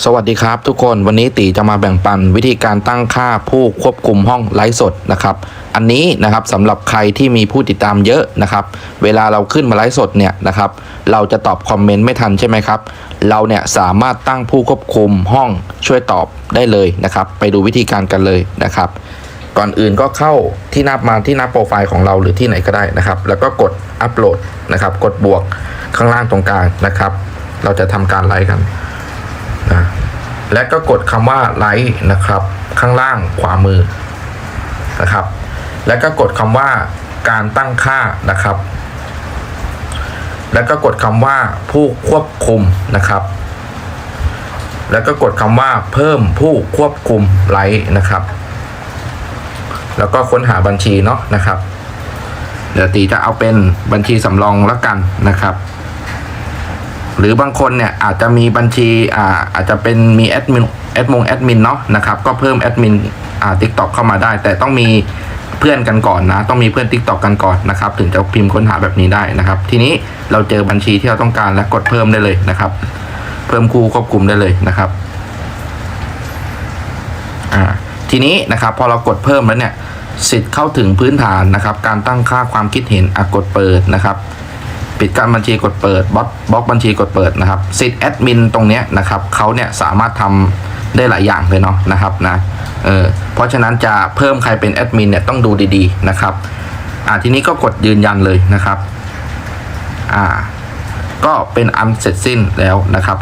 สวัสดีครับทุกคนวันนี้ตีจะมาแบ่งปันวิธีการตั้งค่าผู้ควบคุมห้องไลฟ์สดนะครับ อันนี้นะครับสำหรับใครที่มีผู้ติดตามเยอะนะครับ เวลาเราขึ้นมาไลฟ์สดเนี่ยนะครับ เราจะตอบคอมเมนต์ไม่ทันใช่ไหมครับ เราเนี่ยสามารถตั้งผู้ควบคุมห้องช่วยตอบได้เลยนะครับ ไปดูวิธีการกันเลยนะครับ ก่อนอื่นก็เข้าที่หน้ามาที่หน้าโปรไฟล์ของเราหรือที่ไหนก็ได้นะครับ แล้วก็กดอัปโหลดนะครับ กดบวกข้างล่างตรงกลางนะครับ เราจะทำการไลฟ์กัน และก็กดคำว่าไลค์นะครับ ข้างล่างขวามือนะครับ แล้วก็กดคำว่าการตั้งค่านะครับ แล้วก็กดคำว่าผู้ควบคุมนะครับ แล้วก็กดคำว่าเพิ่มผู้ควบคุมไลค์นะครับ แล้วก็ค้นหาบัญชีเนาะนะครับ เดี๋ยวตีจะเอาเป็นบัญชีสำรองแล้วกันนะครับ หรือบางคนเนี่ยอาจจะมีบัญชีอ่าอาจจะเป็นมีแอดมินแอดมงแอดมินเนาะนะครับก็เพิ่มแอดมินอ่าทิกตอกเข้ามาได้ แต่ต้องมีเพื่อนกันก่อนนะ ต้องมีเพื่อน t ิ k t o k กันก่อนนะครับ ถึงจะพิมพ์ค้นหาแบบนี้ได้นะครับ ทีนี้เราเจอบัญชีที่เราต้องการแล้วกดเพิ่มได้เลยนะครับ เพิ่มคู่ควบคุมได้เลยนะครับอ่าทีนี้นะครับพอเรากดเพิ่มแล้วเนี่ยสิทธิ์เข้าถึงพื้นฐานนะครับ การตั้งค่าความคิดเห็นอกดเปิดนะครับ ปิดการบัญชีกดเปิดบล็อกบล็อกบัญชีกดเปิดนะครับสิทธิ์แอดมินตรงเนี้ยนะครับเขาเนี่ยสามารถทำได้หลายอย่างเลยเนาะนะครับนะเออเพราะฉะนั้นจะเพิ่มใครเป็นแอดมินเนี่ยต้องดูดีๆนะครับอ่าทีนี้ก็กดยืนยันเลยนะครับอ่าก็เป็นอันเสร็จสิ้นแล้วนะครับ